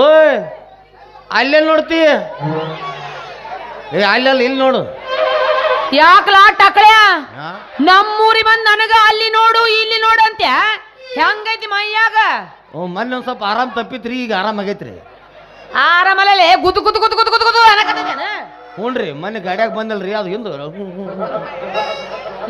ಓಯ್ ಅಲ್ಲೆಲ್ಲಿ ನೋಡ್ತಿ? ಏ ಅಲ್ಲೆಲ್ಲ ಇಲ್ಲಿ ನೋಡು. ಯಾಕಲಾ ಆ? ನಮ್ಮೂರಿ ಬಂದ್ ನನಗ ಅಲ್ಲಿ ನೋಡು ಇಲ್ಲಿ ನೋಡು ಅಂತ್ಯ? ಹೆಂಗೈತಿ ಮೈಯಾಗ? ಓ ಮೊನ್ನೆ ಒಂದ್ ಸ್ವಲ್ಪ ಆರಾಮ್ ತಪ್ಪಿತ್ರಿ ಈಗ ಆರಾಮ್ ಆಗೈತ್ರಿ. ಆರಾಮಲ್ಲೇ ಗುದ್ದು ಗುದ್ದು ಗುದ್ದು ಗುದ್ದು ಗುದ್ದು ಹ್ಞೂ ರೀ ಮೊನ್ನೆ ಗಾಡ್ಯಾಗ ಬಂದಲ್ರಿ ಅದು ಹಿಂದು.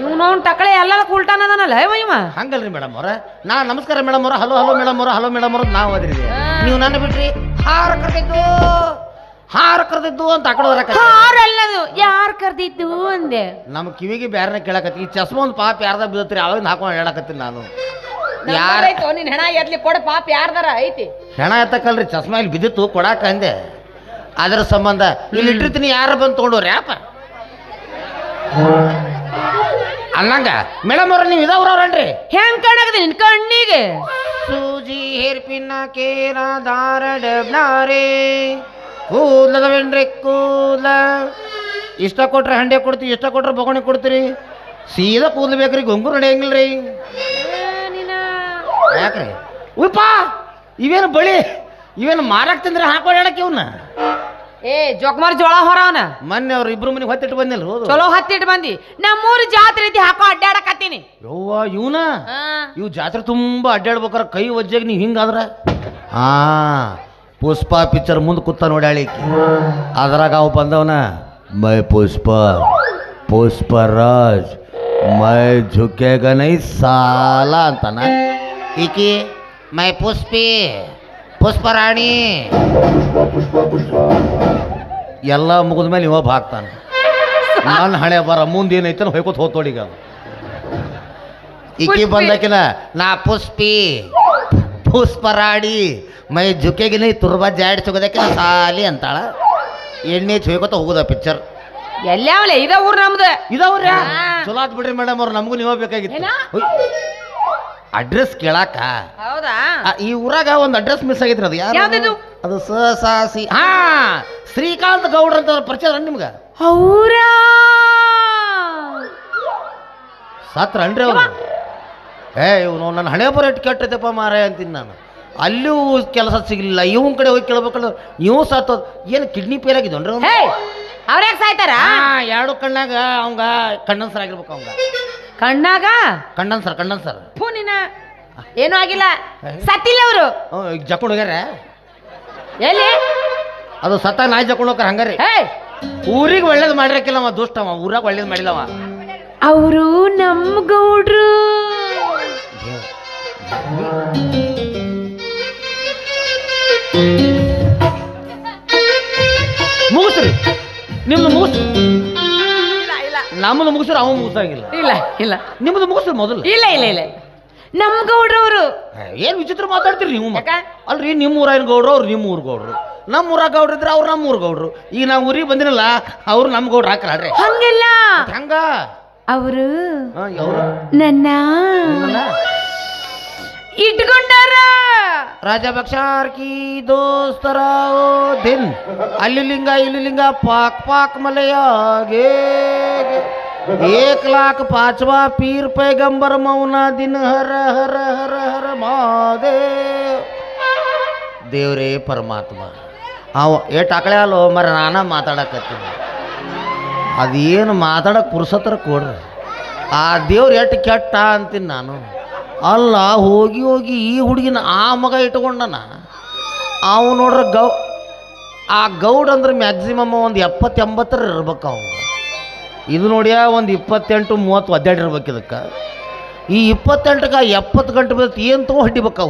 ಇವ್ನವ್ನ ಟಕಳೆ ಎಲ್ಲದಕ್ಕೆ ಉಲ್ಟಾನದನಲ್ಲ ಇವ ಹಂಗಲ್ರಿ ಮೇಡಮ್ ಅವ್ರ. ನಾ ನಮಸ್ಕಾರ ಮೇಡಮ್ ಅವ್ರ. ಹಲೋ ಹಲೋ ಮೇಡಮ್ ಅವ್ರ. ಹಲೋ ಮೇಡಮ್ ಅವ್ರ. ನಾವು ಅದ್ರಿ ನೀವು ನನ್ನ ಬಿಟ್ರಿ. ಹಾರ ಕರೆದಿದ್ದು. ಹಾರ ಕರೆದಿದ್ದು ಅಂತ ಬರಕ ಹಾರಲ್ಲದು ಯಾರ್ ಕರ್ದಿದ್ದು ಅಂದೆ? ನಮ್ಮ ಕಿವಿಗೆ ಬ್ಯಾರನ ಕೇಳಕತ್ತಿ. ಈ ಚಸ್ಮ ಒಂದು ಪಾಪ ಯಾರ್ದ ಬೀಳತ್ರಿ ಅವಾಗಿಂದ ಹಾಕೊಂಡು ಹೇಳಕತ್ತೀನಿ ನಾನು. ಯಾರ ಯಾರಾಯ್ತು ನಿನ್ ಹೆಣ ಎದ್ಲಿ ಕೊಡ ಪಾಪ ಯಾರ್ದಾರ ಐತಿ. ಹೆಣ ಎತ್ತಕಲ್ರಿ ಚಸ್ಮ ಇಲ್ಲಿ ಬಿದ್ದಿತ್ತು ಕೊಡಾಕ ಅಂದೆ. ಅದ್ರ ಸಂಬಂಧ ಇಲ್ಲಿ ಇಟ್ಟಿರ್ತೀನಿ ಯಾರು ಬಂದು ತೊಗೊಂಡವ್ರಿ ಯಾಪ ಅನ್ನಂಗ ಮೇಡಮ್ ಅವ್ರ ನೀವು ಇದಾವ್ರವ್ರನ್ರಿ ಹೆಂಗ್ ಕಾಣಕದ ನಿನ್ ಕಣ್ಣಿಗೆ? ಸೂಜಿ ಹೇರ್ಪಿನ ಕೇರ ದಾರ ಡಬ್ನಾರೆ ಕೂದಲದ ವೆಂಡ್ರೆ ಕೂದಲ? ಇಷ್ಟ ಕೊಟ್ರೆ ಹಂಡೆ ಕೊಡ್ತೀವಿ ಇಷ್ಟ ಕೊಟ್ರೆ ಬೊಗಣಿ ಕೊಡ್ತೀರಿ. ಸೀದಾ ಕೂದಲು ಬೇಕ್ರಿ ಗೊಂಗೂರು ನಡೆಯಂಗಿಲ್ರಿ. ಯಾಕ್ರಿ? ಉಪ್ಪ ಇವೇನು ಬಳಿ ಇವೇನು ಮಾರಕ್ ತಿಂದ್ರೆ ಇವನ್ನ ಏ ಜೋಕುಮಾರ್ ಜೋಳ ಹೊರವನ ಮೊನ್ನೆ ಅವ್ರು ಇಬ್ರು ಮನೆಗೆ ಹೊತ್ತಿಟ್ಟು ಬಂದಿಲ್ಲ ಹೌದು. ಚಲೋ ಹತ್ತಿಟ್ಟು ಬಂದಿ. ನಮ್ಮೂರು ಜಾತ್ರೆ ಐತಿ ಹಾಕೋ ಅಡ್ಡಾಡಕತ್ತೀನಿ ಯವ್ವ ಇವನ? ಇವು ಜಾತ್ರೆ ತುಂಬ ಅಡ್ಡಾಡ್ಬೇಕಾರೆ ಕೈ ಒಜ್ಜಾಗಿ ನೀವು ಹಿಂಗಾದ್ರ ಆ ಪುಷ್ಪ ಪಿಕ್ಚರ್ ಮುಂದೆ ಕೂತ ನೋಡ್ಯಾಳಿ. ಅದ್ರಾಗ ಅವು ಬಂದವನ ಮೈ ಪುಷ್ಪ ಪುಷ್ಪರಾಜ್ ಮೈ ಝುಕೆಗನೈ ಸಾಲ ಅಂತಾನ. ಈಕಿ ಮೈ ಪುಷ್ಪಿ ಪುಷ್ಪರಾಣಿ ಎಲ್ಲ ಮುಗಿದ ಮೇಲೆ ಇವ ಹಾಕ್ತಾನೆ ನಾನು ಹಣೆ ಬರ ಮುಂದೆ ಏನೈತೆ ಹೊಯ್ಕೋತ ಹೋಗ್ತೋಡಿಗ ಈಕಿ. ಬಂದಕಿನ ನಾ ಪುಷ್ಪಿ ಪುಷ್ಪರಾಡಿ ಮೈ ಜುಕೆಗಿನ ತುರ್ಬಾ ಜಾಡ್ ಚೊಗದಕ್ಕಿನ ಸಾಲಿ ಅಂತಾಳ. ಎಣ್ಣೆ ಚೊಯ್ಕೋತ ಹೋಗುದ ಪಿಕ್ಚರ್ ಎಲ್ಲ ಇದ ಊರ್ ನಮ್ದು. ಇದಾವ್ರಿ. ಚಲೋ ಆತ್ ಬಿಡ್ರಿ ಮೇಡಮ್ ಅವ್ರು ನಮಗೂ ನೀವ ಬೇಕಾಗಿತ್ತು? ಅಡ್ರೆಸ್ ಕೇಳಾಕ? ಹೌದಾ? ಆ, ಈ ಊರಾಗ ಒಂದು ಅಡ್ರೆಸ್ ಮಿಸ್ ಆಗೈತ್ರಿ ಅದು. ಯಾರು? ಅದು ಸ ಸಾ ಸಿ. ಹಾ ಶ್ರೀಕಾಂತ್ ಗೌಡ್ರ ಅಂತ ಪರಿಚಯ ಅದ ನಿಮ್ಗ? ಅವ್ರ ಸತ್ರ ಅನ್ರಿ ಅವ್ರು. ಏ ಇವನು ನನ್ನ ಹಣೆ ಬರ ಇಟ್ಟು ಕೆಟ್ಟೈತಪ್ಪ ಮಾರ ಅಂತೀನಿ ನಾನು. ಅಲ್ಲೂ ಕೆಲಸ ಸಿಗಲಿಲ್ಲ. ಇವನ್ ಕಡೆ ಹೋಗಿ ಕೇಳ್ಬೇಕಲ್ಲ ಇವು ಸಾತ್ ಏನು ಕಿಡ್ನಿ ಫೇಲ್ ಆಗಿದ್ದನ್ರಿ ಅವ್ನು? ಹೇ ಅವ್ರ ಯಾಕೆ ಸಾಯ್ತಾರ? ಎರಡು ಕಣ್ಣಾಗ ಅವಂಗ ಕಣ್ಣನ್ ಸರ್ ಆಗಿರ್ಬೇಕು ಅವಂಗ. ಕಣ್ಣಾಗ? Kannan sir Kannan sir. Pooh ನಿನ್ನ. ಏನೂ ಆಗಿಲ್ಲ. ಸತ್ತಿಲ್ಲ ಅವರು. ಜಕೊಂಡು ಹೋಗ್ಯಾರ? ಎಲ್ಲಿ? ಅದು ಸತ್ತ ನಾಯಿ ಜಕೊಂಡು ಹೋಗ್ರ ಹಂಗಾರಿ ಹೇ ಊರಿಗೆ ಒಳ್ಳೇದು ಮಾಡಿರಕ್ಕಿಲ್ಲ ಅವ ದುಷ್ಟವ ಊರಾಗ ಒಳ್ಳೇದು ಮಾಡಿಲ್ಲವ ಅವರು ನಮ್ಮ ಗೌಡ್ರು. ಮುಗಿಸ್ರಿ. ನಿಮ್ದು ಮುಗಿಸ್ ಇಲ್ಲ ಇಲ್ಲ ನಮ್ಮದು ಮುಗಿಸ್ರು ಅವ ಮುಗಿಸಂಗಿಲ್ಲ. ಇಲ್ಲ ಇಲ್ಲ. ನಿಮ್ದು ಮುಗಿಸ್ರು ಮೊದಲು. ಇಲ್ಲ ಇಲ್ಲ ಇಲ್ಲ ನಮ್ಮ ಗೌಡ್ರವರು. ಏನ್ ವಿಚಿತ್ರ ಮಾತಾಡ್ತೀರಿ ನೀವು ಯಾಕ? ಅಲ್ರಿ ನಿಮ್ಮ ಊರಾಗಿನ ಗೌಡ್ರು ಅವ್ರು ನಿಮ್ಮ ಊರ್ ಗೌಡ್ರು. ನಮ್ಮ ಊರಾಗ ಗೌಡ್ರು ಇದ್ರೆ ಅವ್ರು ನಮ್ಮ ಊರ್ ಗೌಡ್ರು. ಈಗ ನಾವು ಊರಿಗೆ ಬಂದಿನಲ್ಲ ಅವ್ರು ನಮ್ಮ ಗೌಡ್ರು ಹಾಕ್ರಿ ಹಂಗಿಲ್ಲ? ಹಂಗ? ಅವರು ಹಾ, ಅವ್ರು ನನ್ನ ಇಟ್ಕೊಂಡಾರ? ರಾಜ ಬಕ್ಷಾರ್ ಕಿ ದೋಸ್ತರ ದಿನ್ ಅಲ್ಲಿ ಲಿಂಗ, ಇಲ್ಲಿ ಲಿಂಗ, ಪಾಕ್ ಪಾಕ್ ಮಲೆಯಾಗೆ ಲಾಖ ಪಾಂಚವಾ ಪೀರ್ ಪೈಗಂಬರ್ ಮೌನ ದಿನ ಹರ ಹರ ಹರ ಹರ ಮಹಾದೇವ್ ದೇವ್ರೇ ಪರಮಾತ್ಮ. ಅವ ಏಟ್ ಆಕಳೆ ಅಲ್ಲೋ, ಮರ ನಾನ ಮಾತಾಡಕತ್ತೀನಿ. ಅದೇನು ಮಾತಾಡಕ್ಕೆ ಪುರುಸತ್ರ ಕೊಡ್ರಿ. ಆ ದೇವ್ರು ಎಷ್ಟು ಕೆಟ್ಟ ಅಂತೀನಿ ನಾನು. ಅಲ್ಲ, ಹೋಗಿ ಹೋಗಿ ಈ ಹುಡುಗಿನ ಆ ಮಗ ಇಟ್ಕೊಂಡನ. ಅವು ನೋಡ್ರ ಗೌ, ಆ ಗೌಡ್ ಅಂದ್ರೆ ಮ್ಯಾಕ್ಸಿಮಮ್ ಒಂದು ಎಪ್ಪತ್ತೆಂಬತ್ತರ ಇರ್ಬೇಕು ಅವ ಇದು ನೋಡ್ಯಾ ಒಂದು ಇಪ್ಪತ್ತೆಂಟು, ಮೂವತ್ತು ಒದ್ದಾಡಿರ್ಬೇಕು ಇದಕ್ಕೆ. ಈ ಇಪ್ಪತ್ತೆಂಟಕ್ಕೆ ಎಪ್ಪತ್ತು ಗಂಟೆ ಬರುತ್ತೆ ಏನು ತಗೋ ಹೊಡಿಬೇಕು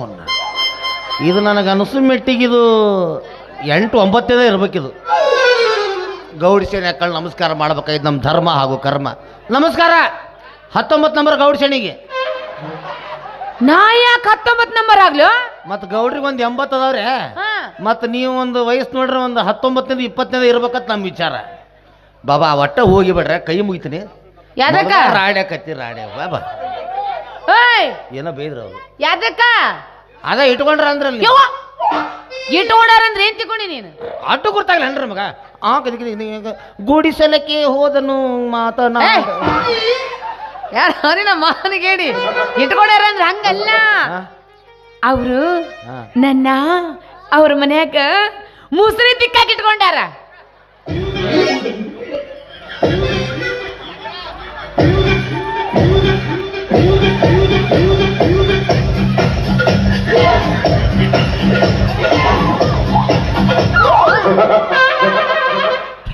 ಇದು ನನಗೆ ಅನಿಸು ಮೆಟ್ಟಿಗೆ ಇದು ಎಂಟು ಒಂಬತ್ತೇದೇ ಇರ್ಬೇಕಿದು ಗೌಡ ಸೇನೆ ಹಾಕೊಂಡು ನಮಸ್ಕಾರ ಮಾಡ್ಬೇಕಾಗಿದ್ದು ನಮ್ಮ ಧರ್ಮ ಹಾಗೂ ಕರ್ಮ. ನಮಸ್ಕಾರ! ಹತ್ತೊಂಬತ್ತು ನಂಬರ್ ಗೌಡಿ ಸೇನೆಗೆ ನಾ ಯಾಕೆ ಹತ್ತೊಂಬತ್ತು ನಂಬರ್ ಆಗ್ಲು? ಮತ್ ಗೌಡ್ರಿಗೆ ಒಂದು ಎಂಬತ್ತು ಅದಾವ್ರೆ. ಮತ್ ಮತ್ತು ನೀವು ಒಂದು ವಯಸ್ಸು ನೋಡ್ರಿ ಒಂದು ಹತ್ತೊಂಬತ್ತನೇದು ಇಪ್ಪತ್ತನೇದು ಇರ್ಬೇಕಂತ ನಮ್ಮ ವಿಚಾರ. ಬಾಬಾ ಒಟ್ಟ ಹೋಗಿ ಬಿಡ್ರೆ ಕೈ ಮುಗಿತೀನಿ. ಯಾದಕ್ಕ ರಾಡ್ಯಾಕತ್ತಿ ರಾಡ್ಯ. ಬಾಬಾ ಏಯ್ ಏನೋ ಬೈದ್ರು ಅವ್ರು. ಯಾದಕ್ಕ ಅದ ಇಟ್ಕೊಂಡ್ರ ಅಂದ್ರಲ್ಲಿ. ಯವ್ವ! ಇಟ್ಕೊಂಡಾರಂದ್ರೆ ಏನ್ ತಿಕೊಂಡಿ ನೀನು? ಅಟ್ಟು ಗೊತ್ತಾಗಲ್ಲ ಅನ್ರಿ ಮಗ? ಆ ಕದಕ್ಕೆ ಗುಡಿಸಲಕ್ಕೆ ಹೋದನು ಮಾತನಾ ಯಾರು ನಮ್ಮ ಮಾವನಿಗೆ ಹೇಳಿ ಇಟ್ಕೊಂಡಾರಂದ್ರೆ ಹಂಗಲ್ಲ ಹಾ? ಅವರು. ನನ್ನ ಅವ್ರ ಮನ್ಯಾಗ ಮುಸ್ರಿ ತಿಕ್ಕಾಕಿಟ್ಕೊಂಡಾರ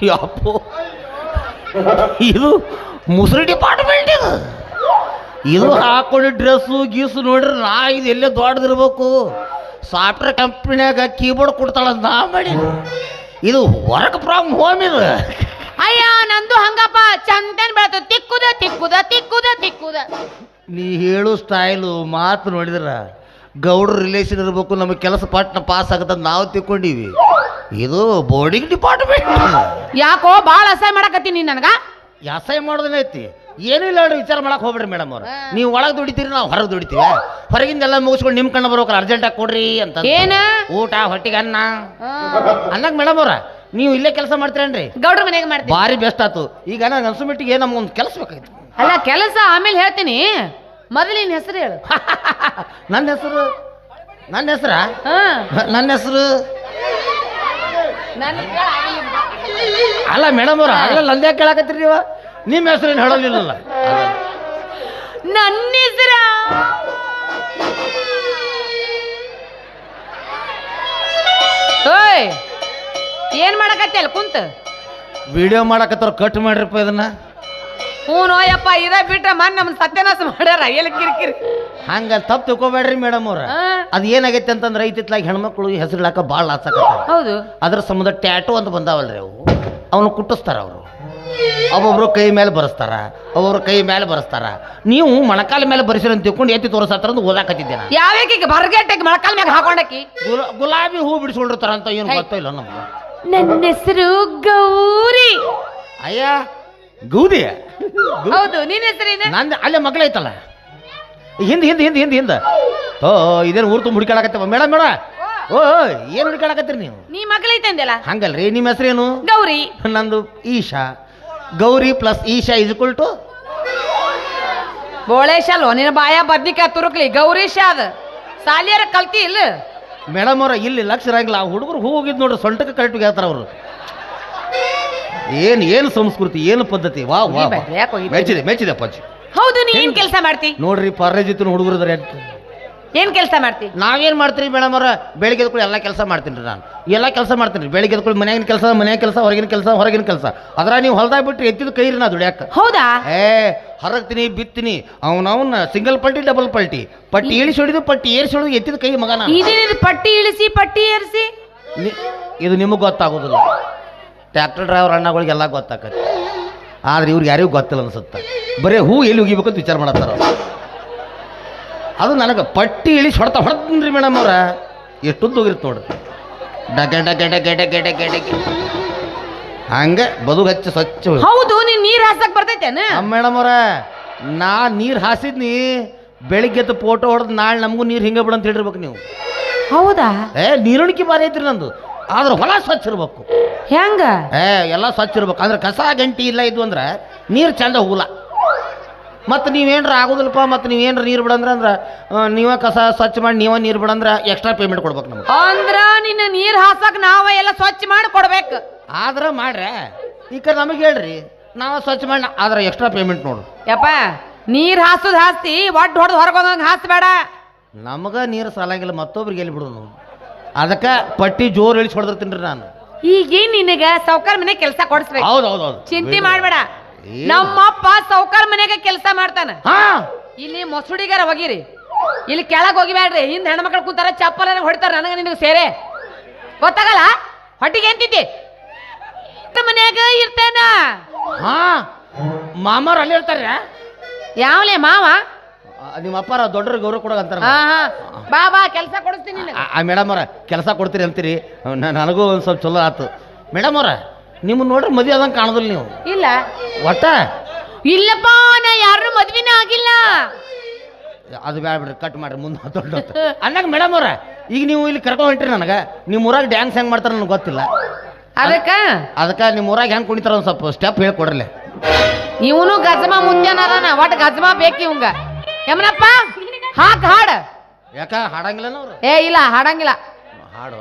ಯಪ್ಪೋ ಇದು ಮುಸ್ರಿ ಡಿಪಾರ್ಟ್ಮೆಂಟ್ ಇದು. ಇದು ಹಾಕೊಂಡು ಡ್ರೆಸ್ಸು ಗೀಸು ನೋಡ್ರಿ ನಾ ಇದು ಎಲ್ಲೇ ದೊಡ್ಡದಿರ್ಬೇಕು. ಸಾಫ್ಟ್ವೇರ್ ಕಂಪ್ನಿಯಾಗ ಕೀಬೋರ್ಡ್ ಕೊಡ್ತಾಳ ನಾ ಮಾಡಿ ಇದು ವರ್ಕ್ ಫ್ರಮ್ ಹೋಮ್ ಇದು. ಅಯ್ಯ ನಂದು ಹಂಗಪ್ಪ. ಚಂದನ್ ಬೆಳತ ತಿಕ್ಕುದ ತಿಕ್ಕುದ ತಿಕ್ಕುದ ತಿಕ್ಕುದ. ನೀ ಹೇಳು ಸ್ಟೈಲು ಮಾತು ನೋಡಿದ್ರ ಗೌಡ್ರ ರಿಲೇಷನ್ ಇರ್ಬೇಕು ನಮಗೆ ಕೆಲಸ ಪಟ್ನ ಪಾಸ್ ಆಗತ್ತಂತ ನಾವು ತಿಳ್ಕೊಂಡೀವಿ ಇದು ಬೋರ್ಡಿಂಗ್ ಡಿಪಾರ್ಟ್ಮೆಂಟ್ ಯಾಕೋ ಭಾಳ ಅಸಹ್ಯ ಮಾಡಕತ್ತೀನಿ ನನಗ? ಅಸಹ್ಯ ಮಾಡೋದನ್ನ ಐತಿ. ಏನಿಲ್ಲ ನೋಡಿ ವಿಚಾರ ಮಾಡಕ್ ಹೋಗ್ಬೇಡ್ರಿ ಮೇಡಮ್ ಅವ್ರು. ನೀವು ಒಳಗೆ ದುಡಿತೀರಿ ನಾವು ಹೊರಗೆ ದುಡಿತೀವಿ. ಹೊರಗಿಂದೆಲ್ಲ ಮುಗಿಸ್ಕೊಂಡು ನಿಮ್ಮ ಕಣ್ಣು ಬರ್ಬೇಕಲ್ಲ ಅರ್ಜೆಂಟಾಗಿ ಕೊಡ್ರಿ ಅಂತ ಏನ? ಊಟ ಹೊಟ್ಟಿಗೆ ಅನ್ನ. ಅನ್ನಕ್ ಮೇಡಮ್ ಅವ್ರ ನೀವು ಇಲ್ಲೇ ಕೆಲಸ ಮಾಡ್ತೀರೇನ್ರಿ? ಗೌಡ್ರ ಮನೆಗೆ ಮಾಡ್ತೀನಿ. ಭಾರಿ ಬೆಸ್ಟ್ ಆಯ್ತು ಈಗ ನಂಗೆ ಅನ್ಸುಮಟ್ಟಿಗೆ ನಮ್ಗೊಂದು ಕೆಲಸ ಬೇಕಾಯ್ತು ಅಲ್ಲ ಕೆಲಸ ಆಮೇಲೆ ಹೇಳ್ತೀನಿ. ಮೊದಲಿನ ಹೆಸರು ಹೇಳು. ನನ್ನ ಹೆಸರು? ನನ್ನ ಹೆಸರ? ನನ್ನ ಹೆಸರು? ಅಲ್ಲ ಮೇಡಮ್ ಅವ್ರ ಆಗಲ್ಲ ನಂದೇ ಕೇಳಾಕತ್ರಿ ನೀವು? ನಿಮ್ಮ ಹೆಸರು ಏನು ಹೇಳಲಿಲ್ಲಲ್ಲ? ನನ್ನ ಹೆಸರ ಓಯ್ ಏನ್ ಮಾಡಕತ್ತೆ ಅಲ್ಲಿ ಕುಂತ? ವಿಡಿಯೋ ಮಾಡಕತ್ತಾರ ಕಟ್ ಮಾಡ್ರಿಪ್ಪ ಇದನ್ನ. ಹ್ಞೂ ನೋಯಪ್ಪ ಇದ ಬಿಟ್ರೆ ಮನ್ ನಮ್ ಸತ್ಯನಾಶ ಮಾಡ್ಯಾರ. ಎಲ್ಲಿ ಕಿರಿಕಿರಿ? ಹಂಗ ತಪ್ಪು ತಿಳ್ಕೊಬೇಡ್ರಿ ಮೇಡಮ್ ಅವ್ರ. ಅದ್ ಏನಾಗೈತೆ ಅಂತಂದ್ರೆ ಐತಿತ್ಲಾಗ ಹೆಣ್ಮಕ್ಳು ಹೆಸರು ಇಡಾಕ ಭಾಳ ಆಸಕತ್ತಾರ ಹೌದು. ಅದ್ರ ಸಂಬಂಧ ಟ್ಯಾಟು ಅಂತ ಬಂದಾವಲ್ರಿ ಅವು. ಅವನು ಕುಟ್ಟಿಸ್ತಾರ ಅವರು. ಒಬ್ಬೊಬ್ರು ಕೈ ಮೇಲೆ ಬರೆಸ್ತಾರ ಒಬ್ಬೊಬ್ರು ಕೈ ಮೇಲೆ ಬರೆಸ್ತಾರ. ನೀವು ಮೊಣಕಾಲ ಮೇಲೆ ಬರೆಸಿರ ಅಂತ ತಿಳ್ಕೊಂಡು ಎತ್ತಿ ತೋರಿಸತ್ತಾರ ಅಂತ ಓದಾಕತ್ತಿದ್ದೆ ನಾನು. ಯಾವ್ಯಾಕಿಗೆ ಬರ್ಗೆಟ್ಟಿಗೆ ಮೊಳಕಾಲ್ ಮ್ಯಾಗ ಹಾಕೊಂಡಕ್ಕಿ ಗುಲ ಗುಲಾಬಿ ಹೂ ಬಿಡಿಸ್ಕೊಂಡಿರ್ತಾರ ಅಂತ ಏನು ಗೊತ್ತಿಲ್ಲ ನಮ್ಗೆ. ನನ್ನ ಹೆಸರು ಗೌರಿ. ಅಯ್ಯ ಗೌದಿ ಗೌ- ಹೌದು ನಿನ್ನ ಹೆಸರೇನು ನಂದು ಅಲ್ಲೇ ಮಗಳೈತಲ್ಲ ಹಿಂದೆ ಹಿಂದೆ ಹಿಂದೆ ಹಿಂದೆ ಹಿಂದೆ. ಓ ಇದೇನು ಊರು ತುಂಬ ಹುಡುಕಾಡಕತ್ತವ ಮೇಡಮ್ ಮೇಡ. ಓ. ಏನು ಹುಡುಕಾಡಕತ್ತೀರಿ ನೀವು? ನೀ ಮಗಳೈತೆ ಅಂದೆಲ್ಲ ಹಂಗಲ್ರಿ ನಿಮ್ಮ ಹೆಸರೇನು ಗೌರಿ. ನಂದು Isha. Gauri plus Isha is equal to ಬೋಳೇಶಲ್ವ ನಿನ್ನ ಬಾಯ ಬದ್ನಿಕಾಯಿ ತುರುಕ್ಲಿ. ಗೌರೀಶ ಅದ. ಸಾಲಿಯರ ಕಲ್ತಿ ಇಲ್ಲ? ಮೇಡಮ್ ಅವ್ರ ಇಲ್ಲಿ ಲಕ್ಷ ಇರಂಗಿಲ್ಲ ಆ ಹುಡುಗರು ಹೂ ಹೋಗಿದ್ ನೋಡ್ರಿ ಸೊಂಟಕ್ಕೆ ಕರೆಕ್ಟ್ ಹೇಳ್ತಾರ ಅವರು. ಏನು ಏನು ಸಂಸ್ಕೃತಿ ಏನು ಪದ್ಧತಿ? ವಾ ವಾ ಯಾಕ್? ಮೆಚ್ಚಿದೆ ಮೆಚ್ಚಿದೆ ಪಚ್ಚಿ ಹೌದು ನೀ ಏನ್ ಕೆಲಸ ಮಾಡ್ತಿ? ನೋಡ್ರಿ ಪರ್ರಜಿತ್ತಿನ ಹುಡುಗರು ಇದಾರೆ ಅಂತ ಏನ್ ಕೆಲಸ ಮಾಡ್ತಿ? ನಾವೇನ್ ಮಾಡ್ತೀರಿ ಮೇಡಮ್ ಅವ್ರ? ಬೆಳಿಗ್ಗೆ ಎದ್ಕೊಳ್ಳಿ ಎಲ್ಲ ಕೆಲಸ ಮಾಡ್ತೀನಿ ರೀ ನಾನು. ಎಲ್ಲ ಕೆಲಸ ಮಾಡ್ತೀನಿ ರೀ. ಬೆಳಿಗ್ಗೆ ಎದ್ಕೊಳ್ಳಿ ಮನ್ಯಾಗಿನ ಕೆಲಸ ಮನ್ಯಾಗ ಕೆಲಸ ಹೊರಗಿನ ಕೆಲಸ ಹೊರಗಿನ ಕೆಲಸ. ಅದ್ರ ನೀವು ಹೊಲ್ದಾಗ ಬಿಟ್ಟು ಎತ್ತಿದ ಕೈ ರೀ ನಾ ದುಡ್ಯಾಕ. ಹೌದಾ? ಏ ಹರಗ್ತೀನಿ ಬಿತ್ತೀನಿ ಅವನವನ್ನ ಸಿಂಗಲ್ ಪಲ್ಟಿ ಡಬಲ್ ಪಲ್ಟಿ. ಪಟ್ಟಿ ಇಳಿಸಿ ಹೊಡಿದು ಪಟ್ಟಿ ಏರಿಸಿ ಹೊಡಿದು ಎತ್ತಿದ ಕೈ ಮಗನ. ಇದೇನಿದು ಪಟ್ಟಿ ಇಳಿಸಿ ಪಟ್ಟಿ ಏರಿಸಿ? ಇದು ನಿಮಗೆ ಗೊತ್ತಾಗೋದಿಲ್ಲ. ಟ್ರ್ಯಾಕ್ಟರ್ ಡ್ರೈವರ್ ಅಣ್ಣಗಳಿಗೆಲ್ಲ ಗೊತ್ತಾಕತ್ತೆ. ಆದ್ರೆ ಇವ್ರಿಗೆ ಯಾರಿಗೂ ಗೊತ್ತಿಲ್ಲ ಅನ್ಸುತ್ತೆ. ಬರೀ ಹೂ ಎಲ್ಲಿ ಹೋಗಿಬೇಕು ಅಂತ ವಿಚಾರ ಮಾಡತ್ತಾರ ಅದು ನನಗೆ ಪಟ್ಟಿ ಇಳಿಸಿ ಹೊಡ್ತಾ ಹೊಡ್ತೀನಿ ಮೇಡಮ್ ಅವ್ರ. ಎಷ್ಟೊಂದು ಹೋಗಿರುತ್ತೆ ನೋಡ್ರಿ. ಡಗ ಡಗ ಡಗ ಡಗ ಡಗ ಡಗ. ಹಂಗೆ ಬದುಕು ಹಚ್ಚಿ ಸ್ವಚ್ಛ ಹೌದು ನೀನು ನೀರು ಹಾಸಕ್ ಬರ್ತೈತೆ ಮೇಡಮ್ ಅವ್ರ ನಾ ನೀರು ಹಾಸಿದ್ನಿ ಬೆಳಿಗ್ಗೆ ಎದ್ದು ಫೋಟೋ ಹೊಡೆದು ನಾಳೆ ನಮಗೂ ನೀರು ಹಿಂಗೆ ಬಿಡು ಅಂತ ಹೇಳಿರ್ಬೇಕು ನೀವು. ಹೌದಾ? ಏ ನೀರುಣಿಕೆ ಬಾರಿ ಐತ್ರಿ ನಂದು. ಆದ್ರೆ ಹೊಲ ಸ್ವಚ್ಛ ಇರ್ಬೇಕು. ಹೆಂಗ? ಏ ಎಲ್ಲ ಸ್ವಚ್ಛ ಇರ್ಬೇಕು. ಅಂದ್ರೆ ಕಸ ಗಂಟಿ ಇಲ್ಲ ಇದ್ವು ಅಂದ್ರೆ ನೀರು ಚಂದ ಹೋಗಲ್ಲ. ಮತ್ತು ನೀವೇನ್ರ ಆಗೋದಿಲ್ಲಪ್ಪ ಮತ್ತು ನೀವೇನ್ರ ನೀರು ಬಿಡಂದ್ರೆ ಅಂದ್ರೆ ನೀವೇ ಕಸ ಸ್ವಚ್ಛ ಮಾಡಿ ನೀವೇ ನೀರು ಬಿಡಂದ್ರೆ ಎಕ್ಸ್ಟ್ರಾ ಪೇಮೆಂಟ್ ಕೊಡ್ಬೇಕು ನಮ್ಗೆ. ಅಂದ್ರ ನಿನ್ನ ನೀರ್ ಹಾಸಕ್ ನಾವ ಎಲ್ಲ ಸ್ವಚ್ಛ ಮಾಡಿ ಕೊಡ್ಬೇಕು. ಆದ್ರೆ ಮಾಡ್ರೆ ಈ ಕಡೆ ನಮಗೆ ಹೇಳ್ರಿ ನಾವು ಸ್ವಚ್ಛ ಮಾಡಿ ಆದ್ರೆ ಎಕ್ಸ್ಟ್ರಾ ಪೇಮೆಂಟ್ ನೋಡು. ಯಪ್ಪ ನೀರ್ ಹಾಸುದ್ ಹಾಸ್ತಿ ಒಡ್ ಹೊಡೆದು ಹೊರಗೋದಂಗ ಹಾಸ್ಬೇಡ. ನಮಗೆ ನೀರು ಸಾಲಾಗಿಲ್ಲ ಮತ್ತೊಬ್ರಿಗೆ ಎಲ್ಲಿ ಬಿಡೋದು ಅದಕ್ಕೆ ಪಟ್ಟಿ ಜೋರು ಇಳಿಸಿ ಹೊಡೆದಿರ್ತೀನಿ ರೀ ನಾನು. ಈಗೇನ್ ನಿನಗೆ ಸೌಕರ್ ಮನೆ ಕೆಲಸ ಕೊಡಿಸ್ಬೇಕು. ಹೌದು ಹೌದು ಹೌದು. ಚಿಂತೆ ಮಾಡ್ಬೇಡ? ನಮ್ಮಪ್ಪ ಸೌಕರ್ ಮನೆಗೆ ಕೆಲಸ ಮಾಡ್ತಾನೆ. ಹಾ. ಇಲ್ಲಿ ಮೊಸುಡಿಗಾರ ಹೋಗಿರಿ. ಇಲ್ಲಿ ಕೆಳಗ್ ಹೋಗಿಬೇಡ್ರಿ ಹಿಂದ್ ಹೆಣ್ಮಕ್ಳು ಕೂತಾರ ಚಪ್ಪಲ ಹೊಡಿತಾರ ನನಗ ನಿನಗೆ ಸೇರೆ. ಗೊತ್ತಾಗಲ್ಲ? ಹೊಟ್ಟಿಗೆ ಎಂತಿದ್ದಿ? ಮನ್ಯಾಗ ಇರ್ತಾನ? ಹಾ. ಮಾಮಾರು ಅಲ್ಲಿ ಇರ್ತಾರೆ ಯಾವ್ಲೆ ಮಾವ? ನಿಮ್ಮ ಅಪ್ಪಾರ ದೊಡ್ಡರ ಗೌರವ ಅಂತಾರ ಹಾ ಹಾ. ಬಾ ಬಾ ಕೆಲಸ ಕೊಡಿಸ್ತೀನಿ ನಿನಗೆ. ಆ ಮೇಡಮ್ ಅವ್ರ ಕೆಲಸ ಕೊಡ್ತೀರಿ ಅಂತೀರಿ. ನ- ನನಗೂ ಒಂದು ಸ್ವಲ್ಪ ಚಲೋ ಆತು. ಮೇಡಮ್ ಅವ್ರ ನಿಮ್ಮ ನೋಡ್ರಿ ಮದುವೆ ಆದಂಗೆ ಕಾಣೋದಿಲ್ಲ ನೀವು. ಇಲ್ಲ. ಒಟ್ಟ? ಇಲ್ಲಪ್ಪ ನಾ ಯಾರು ಮದ್ವಿನ ಆಗಿಲ್ಲ. ಅದು ಬೇಡ ಬಿಡ್ರಿ ಕಟ್ ಮಾಡ್ರಿ ಮುಂದೆ ದೊಡ್ಡ ಅನ್ನಂಗ ಮೇಡಮ್ ಅವ್ರ ಈಗ ನೀವು ಇಲ್ಲಿ ಕರ್ಕೊಂಡು ಹೊಂಟ್ರಿ ನನಗೆ ನಿಮ್ಮ ಊರಾಗ ಡ್ಯಾನ್ಸ್ ಹೆಂಗೆ ಮಾಡ್ತಾರೆ ನನಗೆ ಗೊತ್ತಿಲ್ಲ. ಅದಕ್ಕ? ಅದಕ್ಕೆ ನಿಮ್ಮ ಊರಾಗ ಹೆಂಗೆ ಕುಣಿತಾರ ಒಂದು ಸ್ವಲ್ಪ ಸ್ಟೆಪ್ ಹೇಳ್ಕೊಡ್ರಲ್ಲ ಇವನು ಗಜಮ ಮುಂಜಾನ ಒಟ್ಟು ಗಜಮ ಬೇಕು ಇವಂಗ. ಯಮನಪ್ಪ ಹಾಕ್ ಹಾಡ. ಯಾಕ ಹಾಡಂಗಿಲ್ಲ ಏ ಇಲ್ಲ ಹಾಡಂಗಿಲ್ಲ. ಹಾಡು.